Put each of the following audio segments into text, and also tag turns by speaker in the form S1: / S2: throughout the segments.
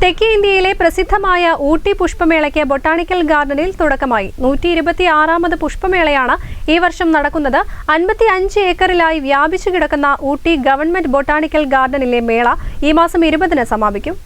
S1: തെക്കേ ഇന്ത്യയിലെ പ്രസിദ്ധമായ ഊട്ടി പുഷ്പമേളയ്ക്ക് ബൊട്ടാണിക്കൽ ഗാർഡനിൽ തുടക്കമായി. നൂറ്റി ഇരുപത്തി ആറാമത് പുഷ്പമേളയാണ് ഈ വർഷം നടക്കുന്നത്. അൻപത്തി അഞ്ച് ഏക്കറിലായി വ്യാപിച്ചു കിടക്കുന്ന ഊട്ടി ഗവൺമെന്റ് ബൊട്ടാണിക്കൽ ഗാർഡനിലെ മേള ഈ മാസം ഇരുപതിന് സമാപിക്കും.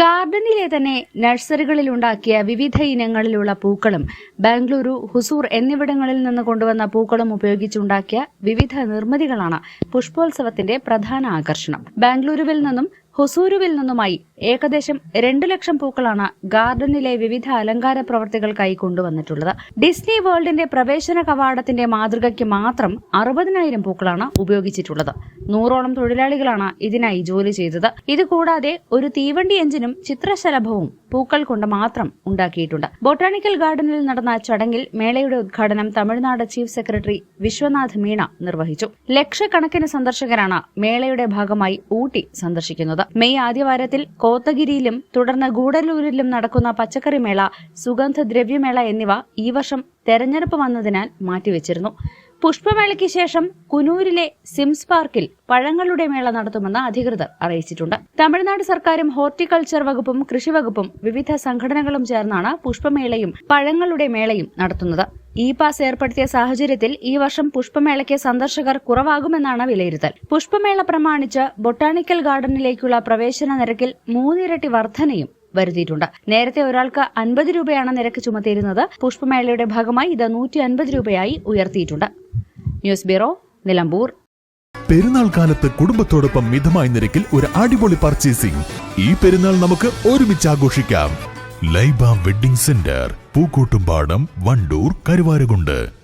S2: ഗാർഡനിലെ തന്നെ നഴ്സറികളിൽ ഉണ്ടാക്കിയ വിവിധ ഇനങ്ങളിലുള്ള പൂക്കളും ബാംഗ്ലൂരു ഹുസൂർ എന്നിവിടങ്ങളിൽ നിന്ന് കൊണ്ടുവന്ന പൂക്കളും ഉപയോഗിച്ചുണ്ടാക്കിയ വിവിധ നിർമ്മിതികളാണ് പുഷ്പോത്സവത്തിന്റെ പ്രധാന ആകർഷണം. ബാംഗ്ലൂരുവിൽ നിന്നും ഹുസൂരുവിൽ നിന്നുമായി ഏകദേശം രണ്ടു ലക്ഷം പൂക്കളാണ് ഗാർഡനിലെ വിവിധ അലങ്കാര പ്രവർത്തികൾക്കായി കൊണ്ടുവന്നിട്ടുള്ളത്. ഡിസ്നി വേൾഡിന്റെ പ്രവേശന കവാടത്തിന്റെ മാതൃകയ്ക്ക് മാത്രം അറുപതിനായിരം പൂക്കളാണ് ഉപയോഗിച്ചിട്ടുള്ളത്. നൂറോളം തൊഴിലാളികളാണ് ഇതിനായി ജോലി ചെയ്തത്. ഇതുകൂടാതെ ഒരു തീവണ്ടി എഞ്ചിനും ചിത്രശലഭവും പൂക്കൾ കൊണ്ട് മാത്രം ഉണ്ടാക്കിയിട്ടുണ്ട്. ബൊട്ടാണിക്കൽ ഗാർഡനിൽ നടന്ന ചടങ്ങിൽ മേളയുടെ ഉദ്ഘാടനം തമിഴ്നാട് ചീഫ് സെക്രട്ടറി വിശ്വനാഥ് മീണ നിർവഹിച്ചു. ലക്ഷക്കണക്കിന് സന്ദർശകരാണ് മേളയുടെ ഭാഗമായി ഊട്ടി സന്ദർശിക്കുന്നത്. മെയ് ആദ്യവാരത്തിൽ കോത്തഗിരിയിലും തുടർന്ന് ഗൂഡല്ലൂരിലും നടക്കുന്ന പച്ചക്കറിമേള സുഗന്ധദ്രവ്യമേള എന്നിവ ഈ വർഷം തെരഞ്ഞെടുപ്പ് വന്നതിനാൽ മാറ്റിവെച്ചിരുന്നു. പുഷ്പമേളയ്ക്ക് ശേഷം കുനൂരിലെ സിംസ് പാർക്കിൽ പഴങ്ങളുടെ മേള നടത്തുമെന്ന് അധികൃതർ അറിയിച്ചിട്ടുണ്ട്. തമിഴ്നാട് സർക്കാരും ഹോർട്ടിക്കൾച്ചർ വകുപ്പും കൃഷി വകുപ്പും വിവിധ സംഘടനകളും ചേർന്നാണ് പുഷ്പമേളയും പഴങ്ങളുടെ മേളയും നടത്തുന്നത്. ഇ പാസ് ഏർപ്പെടുത്തിയ സാഹചര്യത്തിൽ ഈ വർഷം പുഷ്പമേളയ്ക്ക് സന്ദർശകർ കുറവാകുമെന്നാണ് വിലയിരുത്തൽ. പുഷ്പമേള പ്രമാണിച്ച് ബൊട്ടാണിക്കൽ ഗാർഡനിലേക്കുള്ള പ്രവേശന നിരക്കിൽ മൂന്നിരട്ടി വർധനയും വരുത്തിയിട്ടുണ്ട്. നേരത്തെ ഒരാൾക്ക് അൻപത് രൂപയാണ് നിരക്ക് ചുമത്തിയിരുന്നത്. പുഷ്പമേളയുടെ ഭാഗമായി ഇത് നൂറ്റി അൻപത് രൂപയായി ഉയർത്തിയിട്ടുണ്ട്. News bureau Nilambur.
S3: പെരുന്നാൾ കാലത്ത് കുടുംബത്തോടൊപ്പം മിതമായ നിരക്കിൽ ഒരു അടിപൊളി പർച്ചേസിംഗ് ഈ പെരുന്നാൾ നമുക്ക് ഒരുമിച്ച് ആഘോഷിക്കാം. Laiba wedding centre. Pookkottumpadam Wandoor Karuvarakundu.